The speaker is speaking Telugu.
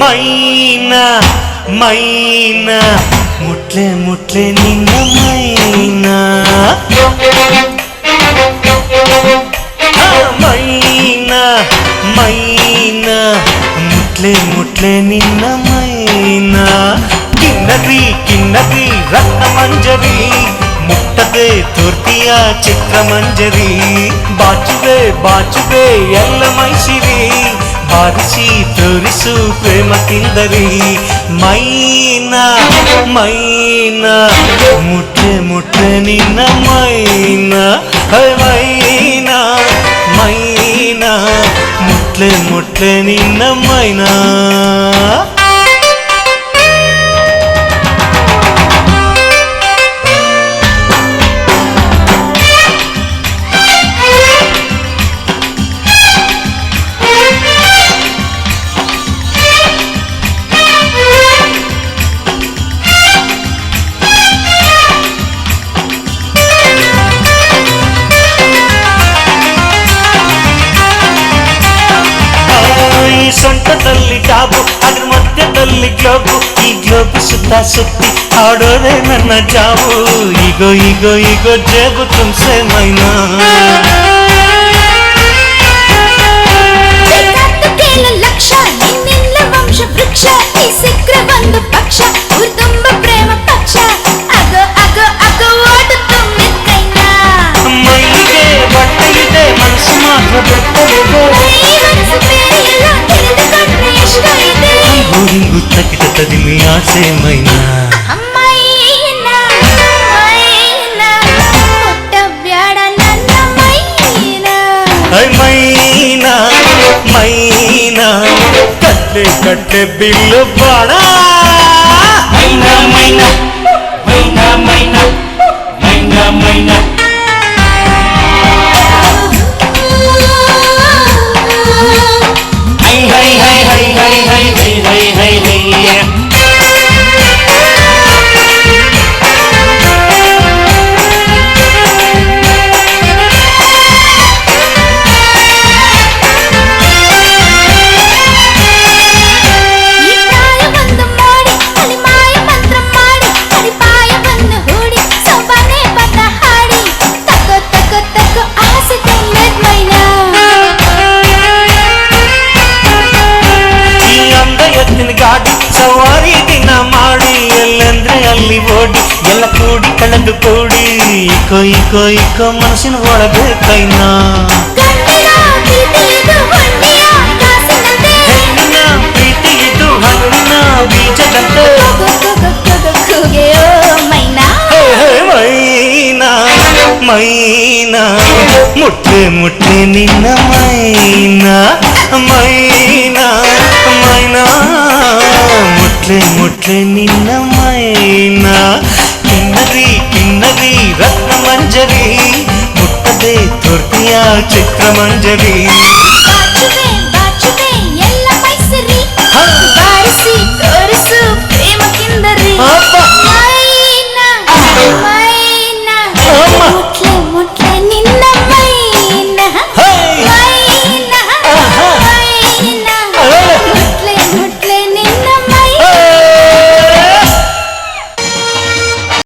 మైనా మైనా ముట్లే ముట్లే నిన్న మైనా ఆ, మైనా మైనా ముట్లే ముట్లే నిన్న మైనా కిన్నది కిన్నది రత్నమంజరి ಮುಟ್ಟದೆ ತೋರ್ತಿಯ ಚಿತ್ರಮಂಜರಿ ಬಾಚುವೆ ಬಾಚುವೆ ಎಲ್ಲ ಮೈಸಿರಿ ಬಾರಿಸಿ ತೋರಿಸು ಪ್ರೇಮ ಕಿಂದರಿ ಮೈನಾ ಮೈನಾ ಮುಟ್ಟೆ ಮುಟ್ಟೆ ನಿನ್ನ ಮೈನಾ ಹೇ ಮೈನಾ ಮೈನಾ ಮುಟ್ಲೆ ಮುಟ್ಲೆ ನಿನ್ನ ಮೈನಾ ಗ್ಲೋಬು ಈ ಗ್ಲೋಬು ಸುತ್ತ ಸುತ್ತಿ ಆಡೋದೆ ನನ್ನ ಜಾಬು ಈಗೋ ಈಗೋ ಈಗೋ ಜೇಬು ತುಂಸೆ ಮೈನಾ ಬೇಕಾದ್ದಕ್ಕೆಲ್ಲ ಲಕ್ಷ ನಿನ್ನಿಲ್ಲ ವಂಶ ವೃಕ್ಷ ಈ ಸಿಕ್ರೆ ಒಂದು ಪಕ್ಷ ಊರ್ ತುಂಬ ಪ್ರೇಮ ಪಕ್ಷ ಅಗೋ ಅಗೋ ಅಗೋ ಓಡುತ್ತು ಮೆಕ್ಕೈನ ಮೈಗೆ ಬಟ್ಟೆ ಇದೆ ಮನಸ್ಸು ಮಾತ್ರ ಬೆಟ್ಟವಿದೆ ఉత్తకిట మైనా కట్టే కట్టే బిల్లు పడా ಎಲ್ಲಿ ಓಡಿ ಎಲ್ಲ ಕೂಡಿ ಕಳೆದು ಕೂಡಿ ಇಕೋ ಇಕೋ ಇಕೋ ಮನಸ್ಸಿನ ಒಳಬೇಕೈನ ಹೆಣ್ಣಿನ ಪ್ರೀತಿ ಇದು ಹಣ್ಣಿನ ಬೀಜದಂತೆ ಮೈನಾ ಮೈನಾ ಮುಟ್ಟೆ ಮುಟ್ಟೆ ನಿನ್ನ ಮೈನಾ ಮೈನಾ ಮೈನಾ ಮುಟ್ಲೆ ಮುಟ್ಲೆ ನಿನ್ನ కిన్నది కిన్నది రత్నమంజరి. ముట్టదే తృతీయ చిత్రమంజరి.